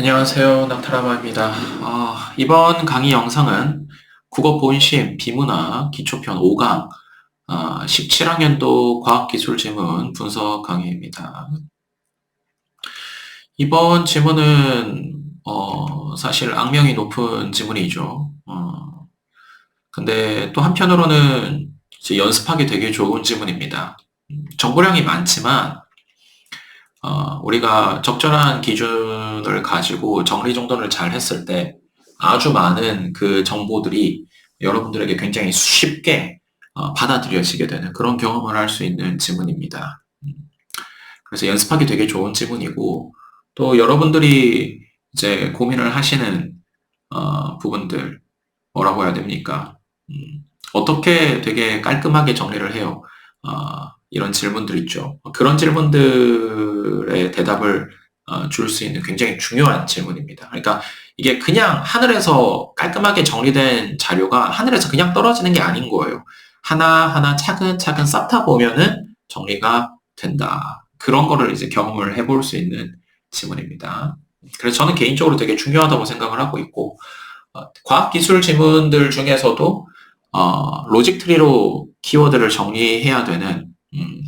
안녕하세요. 낙타라마입니다. 아, 이번 강의 영상은 국어 본심 비문학 기초편 5강 아, 17학년도 과학기술 지문 분석 강의입니다. 이번 지문은 어, 사실 악명이 높은 지문이죠. 어, 근데 또 한편으로는 연습하기 되게 좋은 지문입니다. 음, 정보량이 많지만 어, 우리가 적절한 기준을 가지고 정리정돈을 잘 했을 때 아주 많은 그 정보들이 여러분들에게 굉장히 쉽게 어, 받아들여지게 되는 그런 경험을 할 수 있는 지문입니다. 음. 그래서 연습하기 되게 좋은 지문이고 또 여러분들이 이제 고민을 하시는 어, 부분들 뭐라고 해야 됩니까? 음, 어떻게 되게 깔끔하게 정리를 해요? 어, 이런 질문들 있죠. 그런 질문들의 대답을 어, 줄수 있는 굉장히 중요한 질문입니다. 그러니까 이게 그냥 하늘에서 깔끔하게 정리된 자료가 하늘에서 그냥 떨어지는 게 아닌 거예요. 하나하나 차근차근 쌓다 보면은 정리가 된다. 그런 거를 이제 경험을 해볼 수 있는 지문입니다. 그래서 저는 개인적으로 되게 중요하다고 생각을 하고 있고, 어, 과학기술 지문들 중에서도 어, 로직 트리로 키워드를 정리해야 되는 음,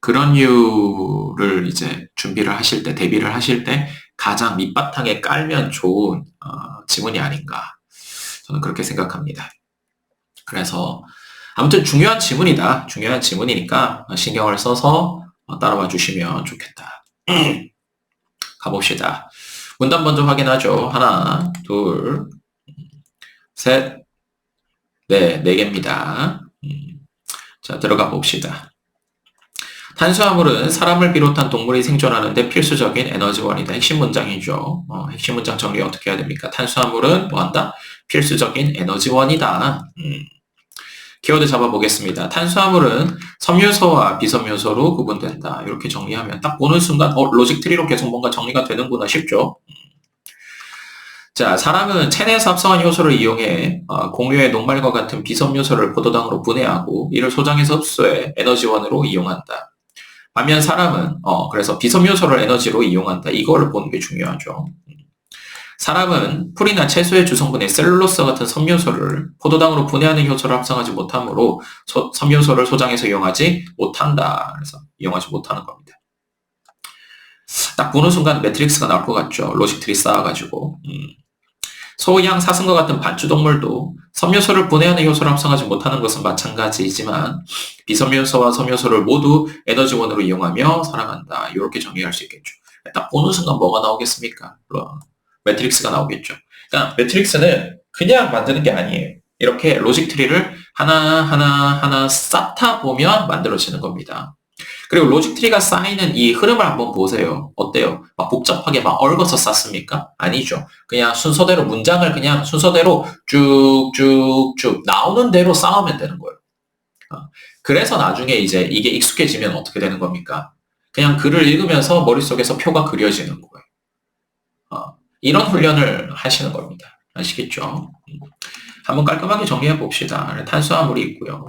그런 류를 이제 준비를 하실 때, 대비를 하실 때 가장 밑바탕에 깔면 좋은 어, 지문이 아닌가. 저는 그렇게 생각합니다. 그래서 아무튼 중요한 지문이다. 중요한 지문이니까 신경을 써서 어, 따라와 주시면 좋겠다. 가봅시다. 문단 먼저 확인하죠. 하나, 둘, 셋, 네, 네 개입니다. 음, 자, 들어가 봅시다. 탄수화물은 사람을 비롯한 동물이 생존하는데 필수적인 에너지원이다. 핵심 문장이죠. 어, 핵심 문장 정리 어떻게 해야 됩니까? 탄수화물은 뭐한다? 필수적인 에너지원이다. 음. 키워드 잡아보겠습니다. 탄수화물은 섬유소와 비섬유소로 구분된다. 이렇게 정리하면 딱 보는 순간 어, 로직 트리로 계속 뭔가 정리가 되는구나 싶죠. 음. 자, 사람은 체내에서 합성한 효소를 이용해 어, 공유의 녹말과 같은 비섬유소를 포도당으로 분해하고 이를 소장해서 흡수해 에너지원으로 이용한다. 반면 사람은 어 그래서 비섬유소를 에너지로 이용한다. 이거를 보는 게 중요하죠. 사람은 풀이나 채소의 주성분의 셀룰로스 같은 섬유소를 포도당으로 분해하는 효소를 합성하지 못하므로 소, 섬유소를 소장해서 이용하지 못한다. 그래서 이용하지 못하는 겁니다. 딱 보는 순간 매트릭스가 나올 것 같죠. 로직트리 쌓아가지고. 음. 소, 양, 사슴과 같은 반추동물도 섬유소를 분해하는 효소를 합성하지 못하는 것은 마찬가지이지만 비섬유소와 섬유소를 모두 에너지원으로 이용하며 살아간다. 이렇게 정리할 수 있겠죠. 딱 보는 순간 뭐가 나오겠습니까? 매트릭스가 나오겠죠. 그러니까 매트릭스는 그냥 만드는 게 아니에요. 이렇게 로직 트리를 하나하나 하나 쌓다 보면 만들어지는 겁니다. 그리고 로직 트리가 쌓이는 이 흐름을 한번 보세요. 어때요? 막 복잡하게 막 얽어서 쌓습니까? 아니죠. 그냥 순서대로 문장을 그냥 순서대로 쭉쭉쭉 나오는 대로 쌓으면 되는 거예요. 어, 그래서 나중에 이제 이게 익숙해지면 어떻게 되는 겁니까? 그냥 글을 읽으면서 머릿속에서 표가 그려지는 거예요. 어, 이런 훈련을 하시는 겁니다. 아시겠죠? 음. 한번 깔끔하게 정리해 봅시다. 탄수화물이 있고요.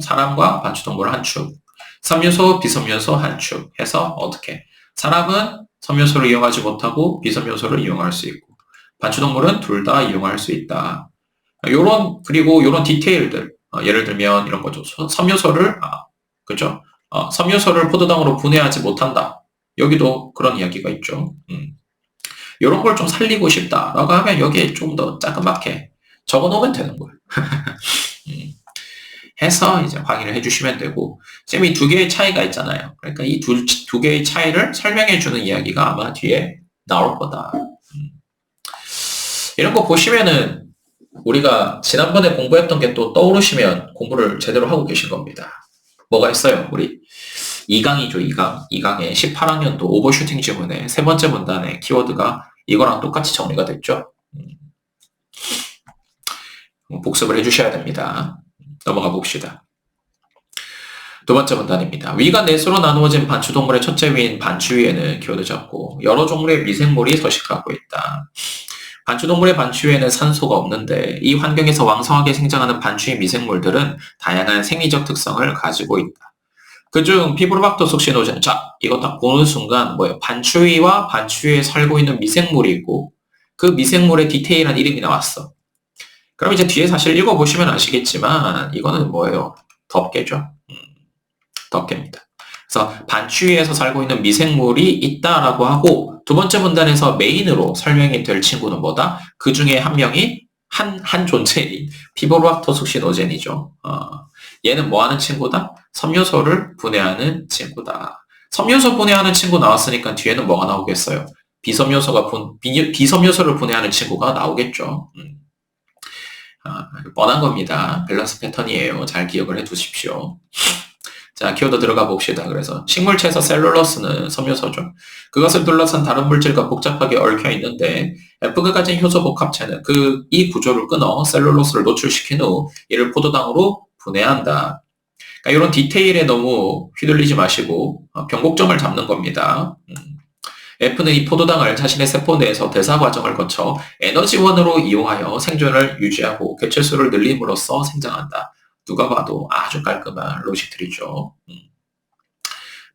사람과 반추동물 한 축, 섬유소, 비섬유소 한축 해서 어떻게? 사람은 섬유소를 이용하지 못하고 비섬유소를 이용할 수 있고 반추동물은 둘 다 이용할 수 있다. 요런 그리고 요런 디테일들 어, 예를 들면 이런 거죠. 섬유소를 아, 그죠? 어, 섬유소를 포도당으로 분해하지 못한다. 여기도 그런 이야기가 있죠. 음. 이런 걸 좀 살리고 싶다라고 하면 여기에 좀더 자그맣게 적어놓으면 되는 거예요. 음. 해서 이제 확인을 해주시면 되고 쌤이 두 개의 차이가 있잖아요. 그러니까 이 두 두 개의 차이를 설명해 주는 이야기가 아마 뒤에 나올 거다. 음. 이런 거 보시면은 우리가 지난번에 공부했던 게 또 떠오르시면 공부를 제대로 하고 계신 겁니다. 뭐가 있어요? 우리 2강이죠, 2강. 2강에 18학년도 오버슈팅 지문의 세 번째 문단의 키워드가 이거랑 똑같이 정리가 됐죠. 음. 복습을 해주셔야 됩니다. 넘어가 봅시다. 두 번째 문단입니다. 위가 넷으로 나누어진 반추동물의 첫째 위인 반추위에는 키워드 잡고 여러 종류의 미생물이 서식하고 있다. 반추동물의 반추위에는 산소가 없는데 이 환경에서 왕성하게 생장하는 반추위 미생물들은 다양한 생리적 특성을 가지고 있다. 그중 피브로박터 속신호젠 자 이거 딱 보는 순간 뭐예요? 반추위와 반추위에 살고 있는 미생물이 있고 그 미생물의 디테일한 이름이 나왔어. 그럼 이제 뒤에 사실 읽어보시면 아시겠지만 이거는 뭐예요? 덮개죠. 음, 덮개입니다. 그래서 반추위에서 살고 있는 미생물이 있다라고 하고 두 번째 문단에서 메인으로 설명이 될 친구는 뭐다? 그 중에 한 명이 한, 한 존재인 피보로악토 숙신오젠이죠. 어, 얘는 뭐 하는 친구다? 섬유소를 분해하는 친구다. 섬유소 분해하는 친구 나왔으니까 뒤에는 뭐가 나오겠어요? 비섬유소가 분, 비, 비섬유소를 분해하는 친구가 나오겠죠. 음. 아, 뻔한 겁니다. 밸런스 패턴이에요. 잘 기억을 해 두십시오. 자, 키워드 들어가 봅시다. 그래서 식물체에서 셀룰러스는 섬유소죠. 그것을 둘러싼 다른 물질과 복잡하게 얽혀 있는데 F가 가진 효소 복합체는 그 이 구조를 끊어 셀룰로스를 노출시킨 후 이를 포도당으로 분해한다. 그러니까 이런 디테일에 너무 휘둘리지 마시고 어, 변곡점을 잡는 겁니다. 음. F는 이 포도당을 자신의 세포 내에서 대사 과정을 거쳐 에너지원으로 이용하여 생존을 유지하고 개체수를 늘림으로써 생장한다. 누가 봐도 아주 깔끔한 로직들이죠. 음.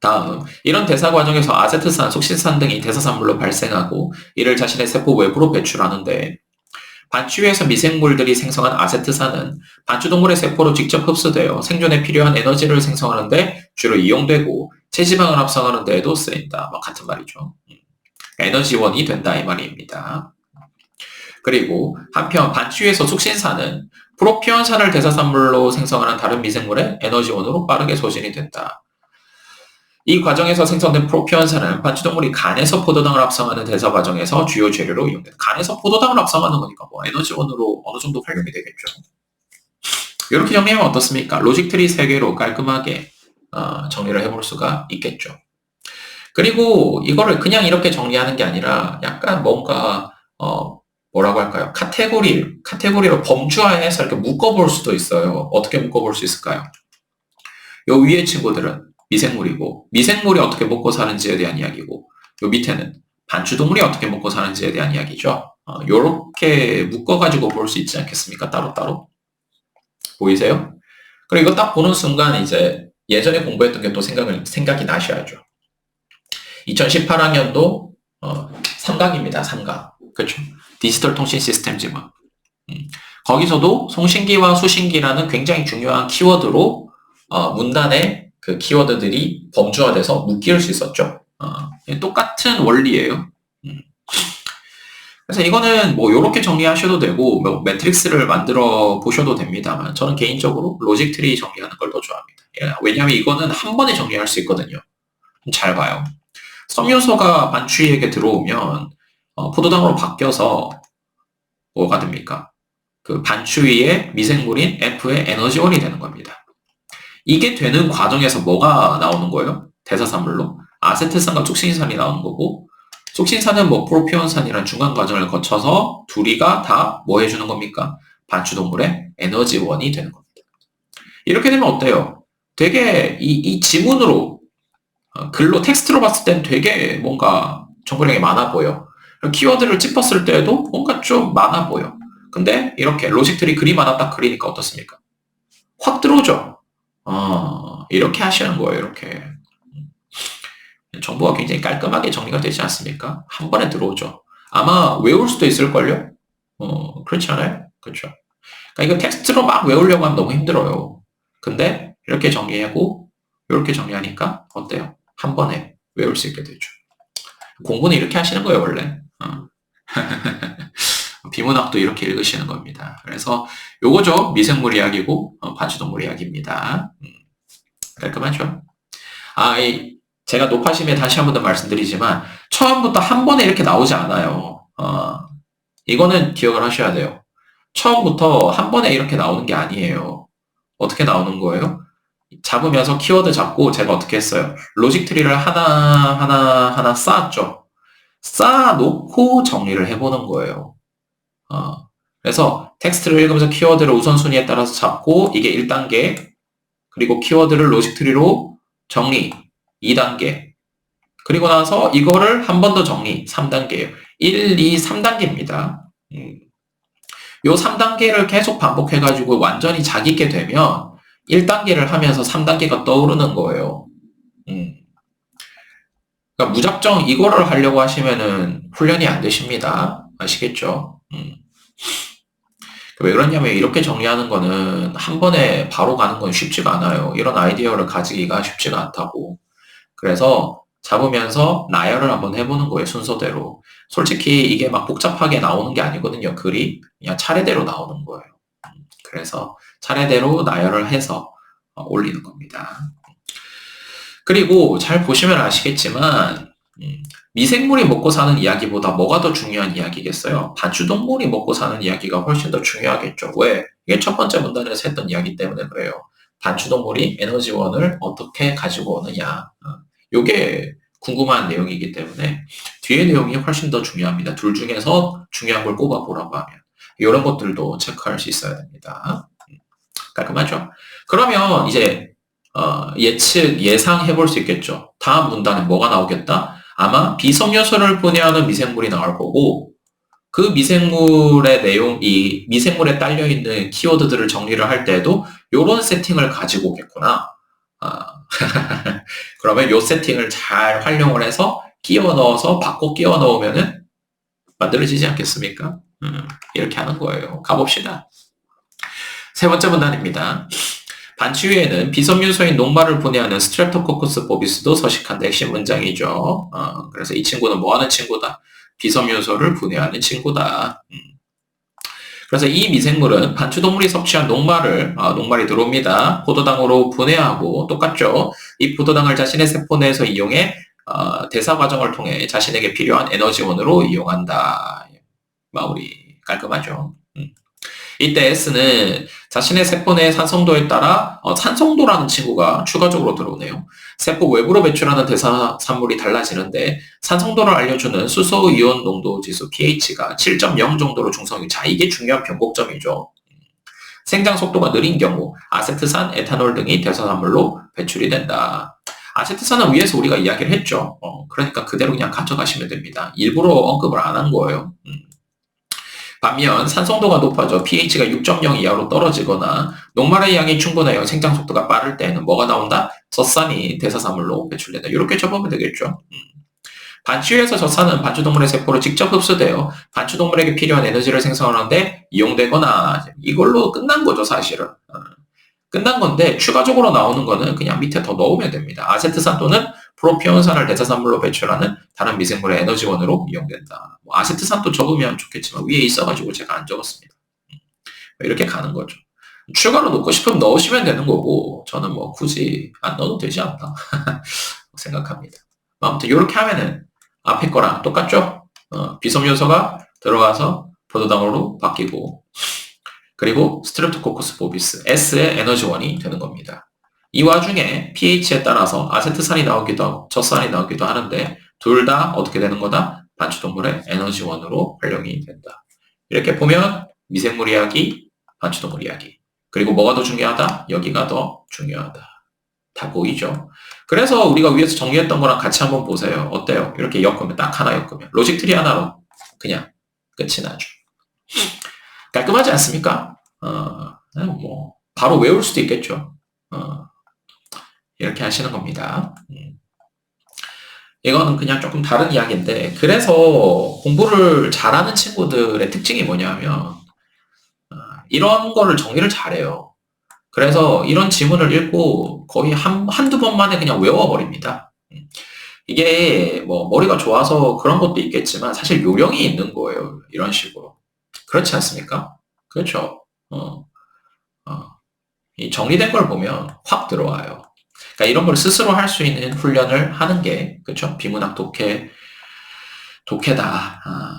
다음, 이런 대사 과정에서 아세트산, 속신산 등이 대사산물로 발생하고 이를 자신의 세포 외부로 배출하는데 반추위에서 미생물들이 생성한 아세트산은 반추동물의 세포로 직접 흡수되어 생존에 필요한 에너지를 생성하는데 주로 이용되고 체지방을 합성하는 데에도 쓰인다. 뭐 같은 말이죠. 음. 에너지원이 된다 이 말입니다. 그리고 한편 반추위에서 숙신산은 프로피온산을 대사산물로 생성하는 다른 미생물의 에너지원으로 빠르게 소진이 된다. 이 과정에서 생성된 프로피온산은 반추동물이 간에서 포도당을 합성하는 대사 과정에서 주요 재료로 이용된다. 간에서 포도당을 합성하는 거니까 뭐 에너지원으로 어느 정도 활용이 되겠죠. 이렇게 정리하면 어떻습니까? 로직 트리 3개로 깔끔하게 어, 정리를 해볼 수가 있겠죠. 그리고 이거를 그냥 이렇게 정리하는 게 아니라 약간 뭔가 어, 뭐라고 할까요? 카테고리, 카테고리로 범주화해서 이렇게 묶어볼 수도 있어요. 어떻게 묶어볼 수 있을까요? 요 위에 친구들은 미생물이고, 미생물이 어떻게 먹고 사는지에 대한 이야기고, 요 밑에는 반추동물이 어떻게 먹고 사는지에 대한 이야기죠. 어, 요렇게 묶어가지고 볼 수 있지 않겠습니까? 따로따로. 보이세요? 그리고 이거 딱 보는 순간 이제 예전에 공부했던 게 또 생각을, 생각이 나셔야죠. 2018학년도 어, 3강입니다. 3강. 그렇죠? 디지털 통신 시스템 지문. 음. 거기서도 송신기와 수신기라는 굉장히 중요한 키워드로 어, 문단에 그 키워드들이 범주화돼서 묶일 수 있었죠. 어, 똑같은 원리예요. 음. 그래서 이거는 뭐 이렇게 정리하셔도 되고 뭐 매트릭스를 만들어 보셔도 됩니다만 저는 개인적으로 로직 트리 정리하는 걸 더 좋아합니다. 예, 왜냐하면 이거는 한 번에 정리할 수 있거든요. 잘 봐요. 섬유소가 반추위에게 들어오면 어, 포도당으로 바뀌어서 뭐가 됩니까? 그 반추위의 미생물인 F의 에너지원이 되는 겁니다. 이게 되는 과정에서 뭐가 나오는 거예요? 대사산물로 아세트산과 촉신산이 나오는 거고 촉신산은 뭐 프로피온산이라는 중간 과정을 거쳐서 둘이가 다 뭐 해주는 겁니까? 반추동물의 에너지원이 되는 겁니다. 이렇게 되면 어때요? 되게 이, 이 지문으로 어, 글로 텍스트로 봤을 땐 되게 뭔가 정보량이 많아 보여. 키워드를 짚었을 때에도 뭔가 좀 많아 보여. 근데 이렇게 로직들이 그림 하나 딱 그리니까 어떻습니까? 확 들어오죠? 어, 이렇게 하시는 거예요, 이렇게. 정보가 굉장히 깔끔하게 정리가 되지 않습니까? 한 번에 들어오죠. 아마 외울 수도 있을걸요? 어, 그렇지 않아요? 그렇죠. 그러니까 이거 텍스트로 막 외우려고 하면 너무 힘들어요. 근데 이렇게 정리하고 이렇게 정리하니까 어때요? 한 번에 외울 수 있게 되죠. 공부는 이렇게 하시는 거예요, 원래. 어. 비문학도 이렇게 읽으시는 겁니다. 그래서 요거죠. 미생물 이야기고 어, 반추동물 이야기입니다. 음, 깔끔하죠? 아, 이, 제가 높아심에 다시 한 번 더 말씀드리지만 처음부터 한 번에 이렇게 나오지 않아요. 어, 이거는 기억을 하셔야 돼요. 처음부터 한 번에 이렇게 나오는 게 아니에요. 어떻게 나오는 거예요? 잡으면서 키워드 잡고 제가 어떻게 했어요? 로직 트리를 하나 하나 하나 쌓았죠. 쌓아놓고 정리를 해보는 거예요. 어, 그래서 텍스트를 읽으면서 키워드를 우선순위에 따라서 잡고 이게 1단계 그리고 키워드를 로직 트리로 정리 2단계 그리고 나서 이거를 한 번 더 정리 3단계예요. 1, 2, 3단계입니다. 음. 요 3단계를 계속 반복해가지고 완전히 자기게 되면 1단계를 하면서 3단계가 떠오르는 거예요. 음. 그러니까 무작정 이거를 하려고 하시면은 훈련이 안 되십니다. 아시겠죠? 음. 왜 그러냐면 이렇게 정리하는 거는 한 번에 바로 가는 건 쉽지가 않아요. 이런 아이디어를 가지기가 쉽지가 않다고. 그래서 잡으면서 나열을 한번 해보는 거예요, 순서대로. 솔직히 이게 막 복잡하게 나오는 게 아니거든요, 글이. 그냥 차례대로 나오는 거예요. 음, 그래서 차례대로 나열을 해서 어, 올리는 겁니다. 그리고 잘 보시면 아시겠지만, 음, 미생물이 먹고 사는 이야기보다 뭐가 더 중요한 이야기겠어요? 반추동물이 먹고 사는 이야기가 훨씬 더 중요하겠죠. 왜? 이게 첫 번째 문단에서 했던 이야기 때문에 그래요. 반추동물이 에너지원을 어떻게 가지고 오느냐. 어, 궁금한 내용이기 때문에 뒤에 내용이 훨씬 더 중요합니다. 둘 중에서 중요한 걸 꼽아보라고 하면. 이런 것들도 체크할 수 있어야 됩니다. 음, 깔끔하죠? 그러면 이제 어, 예측, 예상해 볼 수 있겠죠. 다음 문단에 뭐가 나오겠다? 아마 비섬유소를 분해하는 미생물이 나올 거고 그 미생물의 내용, 이 미생물에 딸려 있는 키워드들을 정리를 할 때도 이런 세팅을 가지고 오겠구나. 아, 그러면 이 세팅을 잘 활용을 해서 끼워 넣어서 바꿔 끼워 넣으면은 만들어지지 않겠습니까? 음, 이렇게 하는 거예요. 가봅시다. 세 번째 문단입니다. 반치위에는 비섬유소인 녹말을 분해하는 스트랩토코커스 보비스도 서식한다. 핵심 문장이죠. 어, 그래서 이 친구는 뭐 하는 친구다? 비섬유소를 분해하는 친구다. 음. 그래서 이 미생물은 반추동물이 섭취한 녹말을, 어, 녹말이 들어옵니다. 포도당으로 분해하고 똑같죠. 이 포도당을 자신의 세포 내에서 이용해 어, 대사 과정을 통해 자신에게 필요한 에너지원으로 이용한다. 마무리 깔끔하죠. 음. 이때 S는 자신의 세포 내 산성도에 따라 어, 산성도라는 친구가 추가적으로 들어오네요. 세포 외부로 배출하는 대사산물이 달라지는데 산성도를 알려주는 수소 이온 농도 지수 pH가 7.0 정도로 중성이 자 이게 중요한 변곡점이죠. 생장 속도가 느린 경우 아세트산, 에탄올 등이 대사산물로 배출이 된다. 아세트산은 위에서 우리가 이야기를 했죠. 어, 그러니까 그대로 그냥 가져가시면 됩니다. 일부러 언급을 안 한 거예요. 음. 반면 산성도가 높아져 pH가 6.0 이하로 떨어지거나 녹말의 양이 충분하여 생장 속도가 빠를 때에는 뭐가 나온다? 젖산이 대사산물로 배출된다. 이렇게 적으면 되겠죠. 음. 반추에서 젖산은 반추동물의 세포로 직접 흡수되어 반추동물에게 필요한 에너지를 생성하는데 이용되거나 이걸로 끝난 거죠 사실은. 어. 끝난 건데 추가적으로 나오는 거는 그냥 밑에 더 넣으면 됩니다. 아세트산 또는 프로피온산을 대사산물로 배출하는 다른 미생물의 에너지원으로 이용된다. 뭐 아세트산도 적으면 좋겠지만 위에 있어가지고 제가 안 적었습니다. 음. 이렇게 가는 거죠. 추가로 넣고 싶으면 넣으시면 되는 거고 저는 뭐 굳이 안 넣어도 되지 않나 생각합니다. 아무튼 이렇게 하면은 앞에 거랑 똑같죠? 어, 비섬 요소가 들어가서 포도당으로 바뀌고 그리고 스트레토코커스 보비스 S의 에너지원이 되는 겁니다. 이 와중에 pH에 따라서 아세트산이 나오기도 하고 젖산이 나오기도 하는데 둘 다 어떻게 되는 거다? 반추동물의 에너지원으로 활용이 된다. 이렇게 보면 미생물 이야기, 반추동물 이야기. 그리고 뭐가 더 중요하다? 여기가 더 중요하다. 다 보이죠? 그래서 우리가 위에서 정리했던 거랑 같이 한번 보세요. 어때요? 이렇게 엮으면 딱 하나 엮으면 로직 트리 하나로 그냥 끝이 나죠. 깔끔하지 않습니까? 어, 뭐 바로 외울 수도 있겠죠. 어, 이렇게 하시는 겁니다. 음. 이거는 그냥 조금 다른 이야기인데 그래서 공부를 잘하는 친구들의 특징이 뭐냐면 어, 이런 거를 정리를 잘해요. 그래서 이런 지문을 읽고 거의 한, 한두 번 만에 그냥 외워버립니다. 음. 이게 뭐 머리가 좋아서 그런 것도 있겠지만 사실 요령이 있는 거예요. 이런 식으로. 그렇지 않습니까? 그렇죠. 어, 어. 이 정리된 걸 보면 확 들어와요. 그러니까 이런 걸 스스로 할 수 있는 훈련을 하는 게 그렇죠. 비문학 독해 독해다. 아,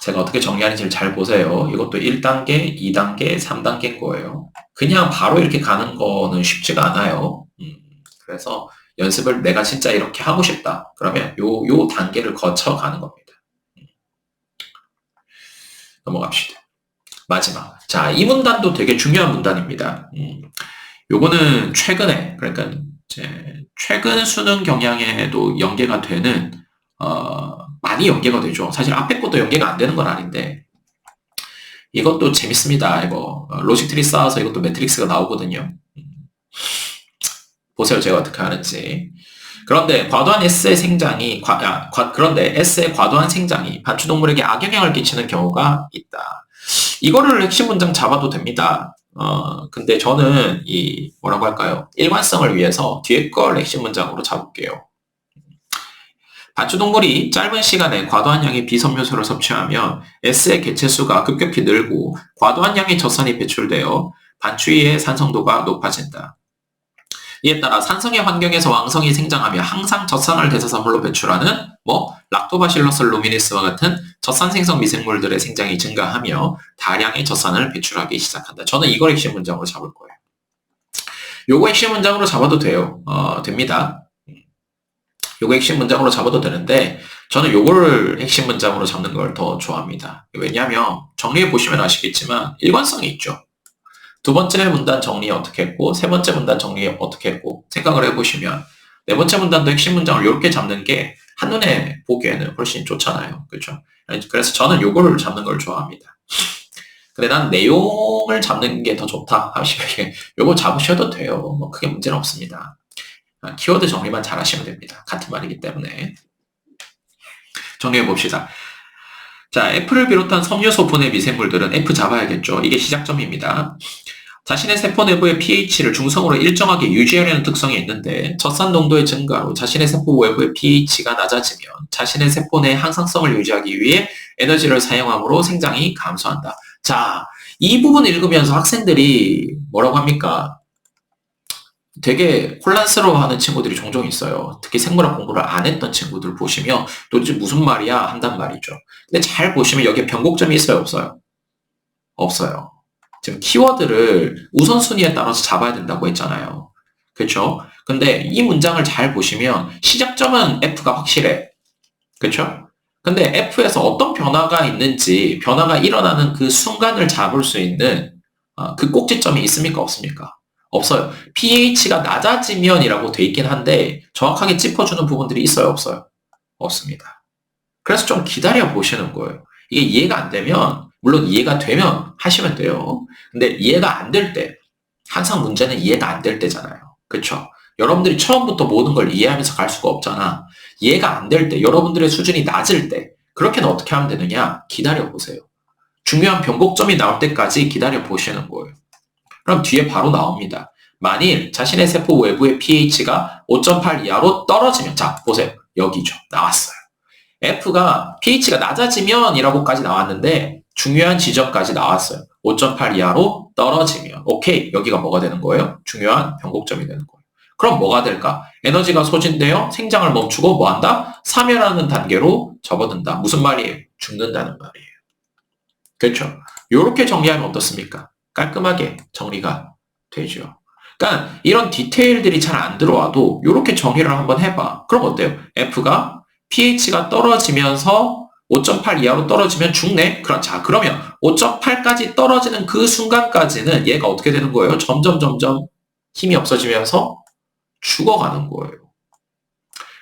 제가 어떻게 정리하는지를 잘 보세요. 이것도 1단계, 2단계, 3단계인 거예요. 그냥 바로 이렇게 가는 거는 쉽지가 않아요. 음, 그래서 연습을 내가 진짜 이렇게 하고 싶다. 그러면 요, 요 단계를 거쳐 가는 겁니다. 음. 넘어갑시다. 마지막. 자, 이 문단도 되게 중요한 문단입니다. 음, 요거는 최근에, 그러니까 이제 최근 수능 경향에도 연계가 되는, 어, 많이 연계가 되죠. 사실 앞에 것도 연계가 안 되는 건 아닌데, 이것도 재밌습니다. 이거, 어, 로직 트리 쌓아서 이것도 매트릭스가 나오거든요. 음, 보세요. 제가 어떻게 하는지. 그런데 과도한 S의 생장이 과, 아, 과, 그런데 S의 과도한 생장이 반추동물에게 악영향을 끼치는 경우가 있다. 이거를 핵심 문장 잡아도 됩니다. 어, 근데 저는 이 뭐라고 할까요? 일관성을 위해서 뒤에 걸 핵심 문장으로 잡을게요. 반추동물이 짧은 시간에 과도한 양의 비섬유소를 섭취하면 S의 개체수가 급격히 늘고 과도한 양의 젖산이 배출되어 반추위의 산성도가 높아진다. 이에 따라 산성의 환경에서 왕성이 생장하며 항상 젖산을 대사산물로 배출하는 뭐 락토바실러스 루미니스와 같은 젖산 생성 미생물들의 생장이 증가하며 다량의 젖산을 배출하기 시작한다. 저는 이걸 핵심 문장으로 잡을 거예요. 요거 핵심 문장으로 잡아도 돼요. 어, 됩니다. 요거 핵심 문장으로 잡아도 되는데 저는 요거를 핵심 문장으로 잡는 걸 더 좋아합니다. 왜냐하면 정리해 보시면 아시겠지만 일관성이 있죠. 두 번째 문단 정리 어떻게 했고 세 번째 문단 정리 어떻게 했고 생각을 해보시면 네 번째 문단도 핵심 문장을 이렇게 잡는 게 한눈에 보기에는 훨씬 좋잖아요. 그렇죠? 그래서 저는 요거를 잡는 걸 좋아합니다. 근데 난 내용을 잡는 게 더 좋다 하시면 요거 잡으셔도 돼요. 뭐 크게 문제는 없습니다. 아, 키워드 정리만 잘 하시면 됩니다. 같은 말이기 때문에. 정리해 봅시다. 자, F를 비롯한 섬유 소분의 미생물들은 F 잡아야겠죠. 이게 시작점입니다. 자신의 세포 내부의 pH를 중성으로 일정하게 유지하려는 특성이 있는데 젖산 농도의 증가로 자신의 세포 외부의 pH가 낮아지면 자신의 세포 내 항상성을 유지하기 위해 에너지를 사용함으로 생장이 감소한다. 자, 이 부분 읽으면서 학생들이 뭐라고 합니까? 되게 혼란스러워하는 친구들이 종종 있어요. 특히 생물학 공부를 안 했던 친구들 보시면 도대체 무슨 말이야 한단 말이죠. 근데 잘 보시면 여기에 변곡점이 있어요, 없어요? 없어요. 지금 키워드를 우선순위에 따라서 잡아야 된다고 했잖아요. 그렇죠? 근데 이 문장을 잘 보시면 시작점은 F가 확실해. 그렇죠? 근데 F에서 어떤 변화가 있는지 변화가 일어나는 그 순간을 잡을 수 있는 어, 그 꼭지점이 있습니까? 없습니까? 없어요. pH가 낮아지면이라고 돼 있긴 한데 정확하게 짚어주는 부분들이 있어요? 없어요? 없습니다. 그래서 좀 기다려 보시는 거예요. 이게 이해가 안 되면 물론 이해가 되면 하시면 돼요. 근데 이해가 안 될 때, 항상 문제는 이해가 안 될 때잖아요. 그쵸? 여러분들이 처음부터 모든 걸 이해하면서 갈 수가 없잖아. 이해가 안 될 때, 여러분들의 수준이 낮을 때, 그렇게는 어떻게 하면 되느냐? 기다려 보세요. 중요한 변곡점이 나올 때까지 기다려 보시는 거예요. 그럼 뒤에 바로 나옵니다. 만일 자신의 세포 외부의 pH가 5.8 이하로 떨어지면, 자, 보세요. 여기죠. 나왔어요. F가 pH가 낮아지면 이라고까지 나왔는데, 중요한 지점까지 나왔어요. 5.8 이하로 떨어지면 오케이 여기가 뭐가 되는 거예요? 중요한 변곡점이 되는 거예요. 그럼 뭐가 될까? 에너지가 소진되어 생장을 멈추고 뭐한다? 사멸하는 단계로 접어든다. 무슨 말이에요? 죽는다는 말이에요. 그렇죠? 이렇게 정리하면 어떻습니까? 깔끔하게 정리가 되죠. 그러니까 이런 디테일들이 잘 안 들어와도 이렇게 정리를 한번 해봐. 그럼 어때요? F가 pH가 떨어지면서 5.8 이하로 떨어지면 죽네? 그럼 자 그러면 5.8까지 떨어지는 그 순간까지는 얘가 어떻게 되는 거예요? 점점 점점 힘이 없어지면서 죽어가는 거예요.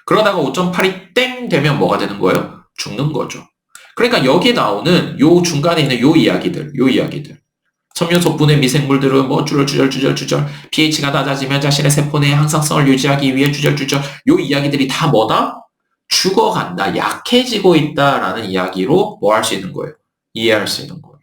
그러다가 5.8이 땡 되면 뭐가 되는 거예요? 죽는 거죠. 그러니까 여기 나오는 요 중간에 있는 요 이야기들, 요 이야기들. 섬유소분의 미생물들은 뭐 주절주절주절주절 pH가 낮아지면 자신의 세포 내 항상성을 유지하기 위해 주절주절 요 이야기들이 다 뭐다? 죽어간다, 약해지고 있다라는 이야기로 뭐 할 수 있는 거예요? 이해할 수 있는 거예요.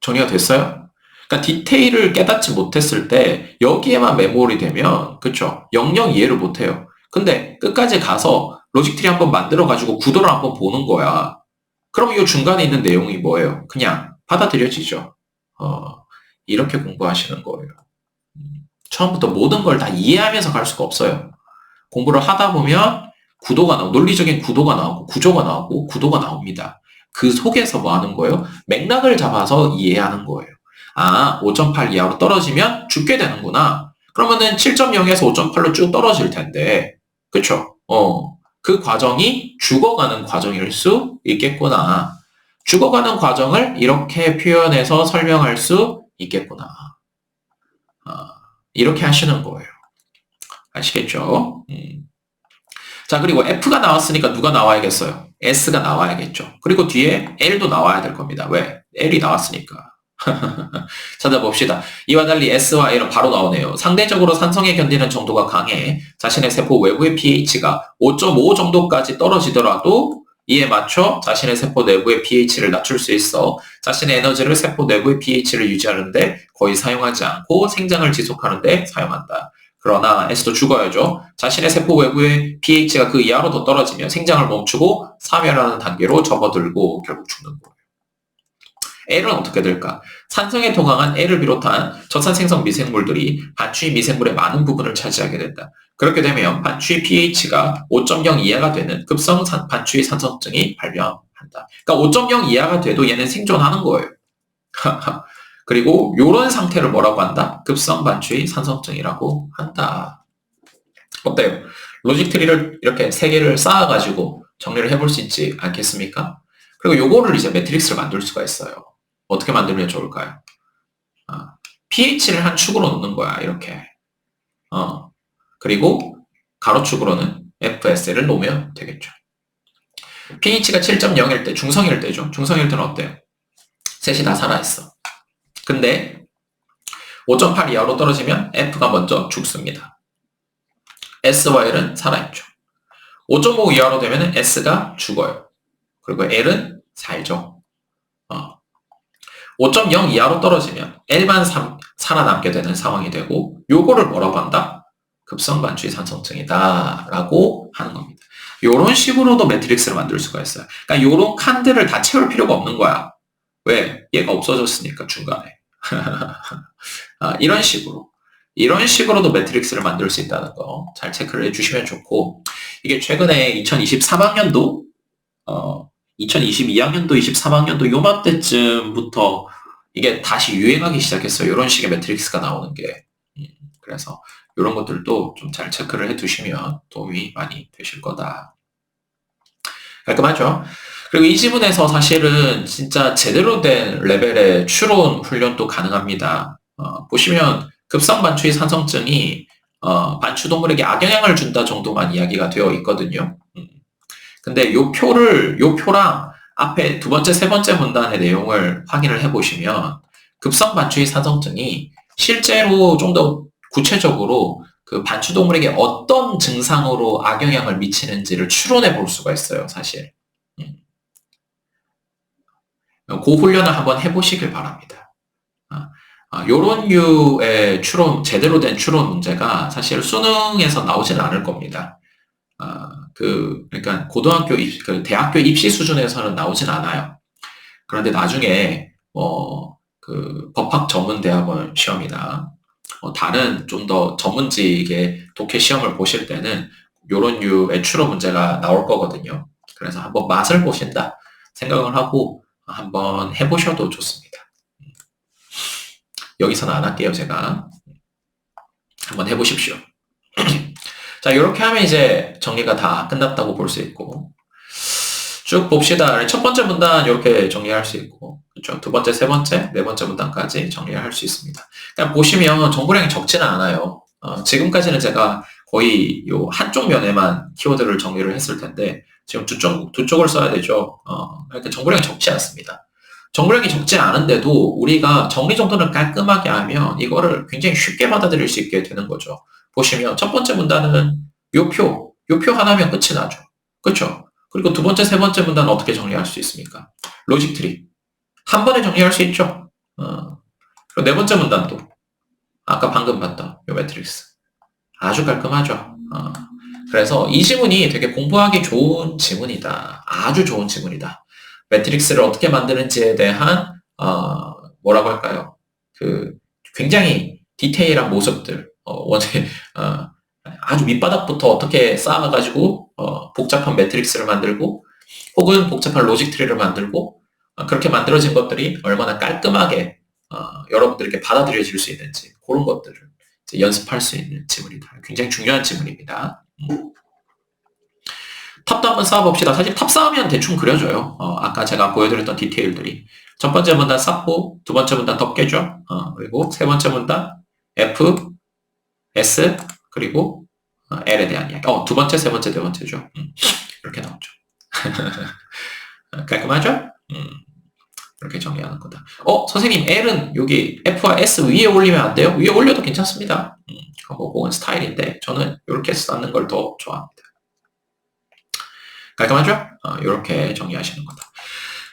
정리가 됐어요? 그러니까 디테일을 깨닫지 못했을 때 여기에만 메모리 되면 그쵸? 영영 이해를 못해요. 근데 끝까지 가서 로직트리 한번 만들어 가지고 구도를 한번 보는 거야. 그럼 이 중간에 있는 내용이 뭐예요? 그냥 받아들여지죠. 어, 이렇게 공부하시는 거예요. 음, 처음부터 모든 걸 다 이해하면서 갈 수가 없어요. 공부를 하다 보면 구도가 나오고 논리적인 구도가 나오고 구조가 나오고 구도가 나옵니다. 그 속에서 뭐 하는 거예요? 맥락을 잡아서 이해하는 거예요. 아, 5.8 이하로 떨어지면 죽게 되는구나. 그러면은 7.0에서 5.8로 쭉 떨어질 텐데. 그쵸? 어. 그 과정이 죽어가는 과정일 수 있겠구나. 죽어가는 과정을 이렇게 표현해서 설명할 수 있겠구나. 어, 이렇게 하시는 거예요. 아시겠죠? 음. 자, 그리고 F가 나왔으니까 누가 나와야겠어요? S가 나와야겠죠. 그리고 뒤에 L도 나와야 될 겁니다. 왜? L이 나왔으니까. 찾아봅시다. 이와 달리 S와 L은 바로 나오네요. 상대적으로 산성에 견디는 정도가 강해 자신의 세포 외부의 pH가 5.5 정도까지 떨어지더라도 이에 맞춰 자신의 세포 내부의 pH를 낮출 수 있어 자신의 에너지를 세포 내부의 pH를 유지하는데 거의 사용하지 않고 생장을 지속하는데 사용한다. 그러나 S도 죽어야죠. 자신의 세포 외부의 pH가 그 이하로 더 떨어지면 생장을 멈추고 사멸하는 단계로 접어들고 결국 죽는 거예요. L은 어떻게 될까? 산성에 동항한 L을 비롯한 저산생성 미생물들이 반추위 미생물의 많은 부분을 차지하게 된다. 그렇게 되면 반추위 pH가 5.0 이하가 되는 급성 산, 반추위 산성증이 발병한다. 그러니까 5.0 이하가 돼도 얘는 생존하는 거예요. 그리고 이런 상태를 뭐라고 한다? 급성 반추위 산성증이라고 한다. 어때요? 로직 트리를 이렇게 세 개를 쌓아가지고 정리를 해볼 수 있지 않겠습니까? 그리고 요거를 이제 매트릭스를 만들 수가 있어요. 어떻게 만들면 좋을까요? 어, pH를 한 축으로 놓는 거야, 이렇게. 어, 그리고 가로축으로는 FS를 놓으면 되겠죠. pH가 7.0일 때, 중성일 때죠. 중성일 때는 어때요? 셋이 다 살아있어. 근데 5.8 이하로 떨어지면 F가 먼저 죽습니다. S와 L은 살아있죠. 5.5 이하로 되면 S가 죽어요. 그리고 L은 살죠. 어. 5.0 이하로 떨어지면 L만 삼, 살아남게 되는 상황이 되고 요거를 뭐라고 한다? 급성반추위 산성증이다 라고 하는 겁니다. 요런 식으로도 매트릭스를 만들 수가 있어요. 그러니까 요런 칸들을 다 채울 필요가 없는 거야. 왜? 얘가 없어졌으니까 중간에. 아, 이런 식으로. 이런 식으로도 매트릭스를 만들 수 있다는 거 잘 체크를 해주시면 좋고 이게 최근에 2023학년도 어, 2022학년도 23학년도 요맘때쯤부터 이게 다시 유행하기 시작했어요. 이런 식의 매트릭스가 나오는 게 음, 그래서 이런 것들도 좀 잘 체크를 해두시면 도움이 많이 되실 거다. 깔끔하죠? 그리고 이 지문에서 사실은 진짜 제대로 된 레벨의 추론 훈련도 가능합니다. 어, 보시면 급성 반추위 산성증이 어, 반추 동물에게 악영향을 준다 정도만 이야기가 되어 있거든요. 음. 근데 요 표를 요 표랑 앞에 두 번째, 세 번째 문단의 내용을 확인을 해보시면 급성 반추위 산성증이 실제로 좀 더 구체적으로 그 반추 동물에게 어떤 증상으로 악영향을 미치는지를 추론해 볼 수가 있어요, 사실. 그 훈련을 한번 해보시길 바랍니다. 이런 아, 류의 추론, 제대로 된 추론 문제가 사실 수능에서 나오지는 않을 겁니다. 아, 그, 그러니까 고등학교 입, 그 대학교 입시 수준에서는 나오진 않아요. 그런데 나중에, 뭐, 그 법학 전문 대학원 시험이나 뭐 다른 좀 더 전문직의 독해 시험을 보실 때는 이런 류의 추론 문제가 나올 거거든요. 그래서 한번 맛을 보신다 생각을 하고 한번 해보셔도 좋습니다. 여기서는 안 할게요, 제가. 한번 해보십시오. 자, 이렇게 하면 이제 정리가 다 끝났다고 볼 수 있고, 쭉 봅시다. 첫 번째 문단 이렇게 정리할 수 있고, 그렇죠? 두 번째, 세 번째, 네 번째 문단까지 정리할 수 있습니다. 그냥 보시면 정보량이 적지는 않아요. 어, 지금까지는 제가 거의 요 한쪽 면에만 키워드를 정리를 했을 텐데, 지금 두 쪽, 두 쪽을 써야 되죠. 어, 이렇게 정보량이 적지 않습니다. 정보량이 적지 않은데도 우리가 정리 정도는 깔끔하게 하면 이거를 굉장히 쉽게 받아들일 수 있게 되는 거죠. 보시면 첫 번째 문단은 요 표, 요표 하나면 끝이 나죠. 그렇죠? 그리고 두 번째, 세 번째 문단은 어떻게 정리할 수 있습니까? 로직 트리. 한 번에 정리할 수 있죠. 어. 그리고 네 번째 문단도 아까 방금 봤던 요 매트릭스. 아주 깔끔하죠. 어. 그래서 이 지문이 되게 공부하기 좋은 지문이다. 아주 좋은 지문이다. 매트릭스를 어떻게 만드는지에 대한 어, 뭐라고 할까요? 그 굉장히 디테일한 모습들, 어, 원래 어, 아주 밑바닥부터 어떻게 쌓아가지고 어, 복잡한 매트릭스를 만들고 혹은 복잡한 로직 트리를 만들고 어, 그렇게 만들어진 것들이 얼마나 깔끔하게 어, 여러분들에게 받아들여질 수 있는지 그런 것들을 연습할 수 있는 지문이다. 굉장히 중요한 지문입니다. 음. 탑도 한번 쌓아봅시다. 사실 탑 쌓으면 대충 그려져요. 어, 아까 제가 보여드렸던 디테일들이. 첫 번째 문단 쌓고, 두 번째 문단 덮개죠. 어, 그리고 세 번째 문단 F, S, 그리고 어, L에 대한 이야기. 어, 두 번째, 세 번째, 네 번째죠. 음, 이렇게 나오죠. 깔끔하죠? 음, 그렇게 정리하는 거다. 어, 선생님, L은 여기 F와 S 위에 올리면 안 돼요? 위에 올려도 괜찮습니다. 음, 뭐, 그건 스타일인데, 저는 이렇게 쌓는 걸 더 좋아합니다. 깔끔하죠? 어, 이렇게 정리하시는 거다.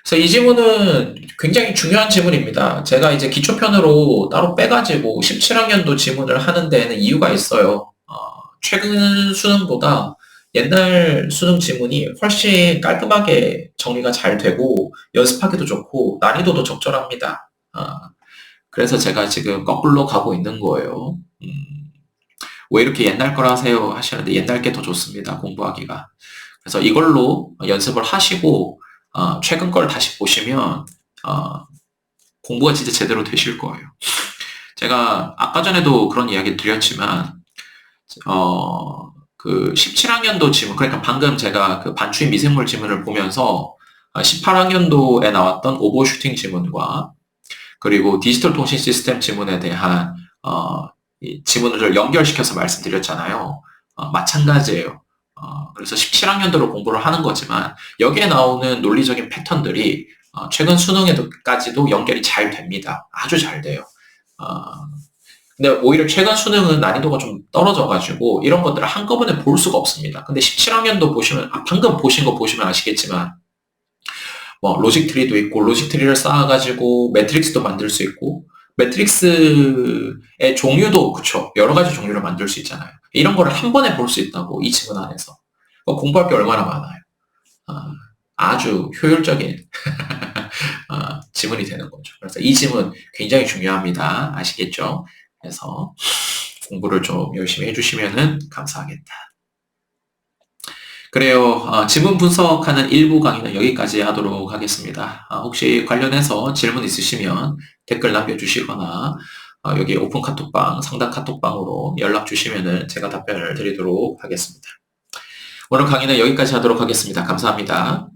그래서 이 지문은 굉장히 중요한 지문입니다. 제가 이제 기초편으로 따로 빼가지고 17학년도 지문을 하는 데에는 이유가 있어요. 어, 최근 수능보다 옛날 수능 지문이 훨씬 깔끔하게 정리가 잘 되고 연습하기도 좋고 난이도도 적절합니다. 어, 그래서 제가 지금 거꾸로 가고 있는 거예요. 음, 왜 이렇게 옛날 거라 하세요 하시는데 옛날 게 더 좋습니다. 공부하기가. 그래서 이걸로 연습을 하시고 어, 최근 걸 다시 보시면 어, 공부가 진짜 제대로 되실 거예요. 제가 아까 전에도 그런 이야기 드렸지만 어, 그 17학년도 지문 그러니까 방금 제가 그 반추인 미생물 지문을 보면서 18학년도에 나왔던 오버슈팅 지문과 그리고 디지털 통신 시스템 지문에 대한 어, 지문을 연결시켜서 말씀드렸잖아요. 어, 마찬가지예요. 어, 그래서 17학년도로 공부를 하는 거지만 여기에 나오는 논리적인 패턴들이 어, 최근 수능에까지도 연결이 잘 됩니다. 아주 잘 돼요. 어, 근데 오히려 최근 수능은 난이도가 좀 떨어져가지고 이런 것들을 한꺼번에 볼 수가 없습니다. 근데 17학년도 보시면 아, 방금 보신 거 보시면 아시겠지만 뭐 로직 트리도 있고 로직 트리를 쌓아가지고 매트릭스도 만들 수 있고 매트릭스의 종류도 그쵸 여러 가지 종류를 만들 수 있잖아요. 이런 거를 한 번에 볼 수 있다고 이 지문 안에서 공부할 게 얼마나 많아요. 아, 주 효율적인 아, 지문이 되는 거죠. 그래서 이 지문 굉장히 중요합니다. 아시겠죠? 그래서 공부를 좀 열심히 해주시면 감사하겠다. 그래요. 어, 지문 분석하는 일부 강의는 여기까지 하도록 하겠습니다. 어, 혹시 관련해서 질문 있으시면 댓글 남겨주시거나 어, 여기 오픈 카톡방, 상담 카톡방으로 연락 주시면 제가 답변을 드리도록 하겠습니다. 오늘 강의는 여기까지 하도록 하겠습니다. 감사합니다.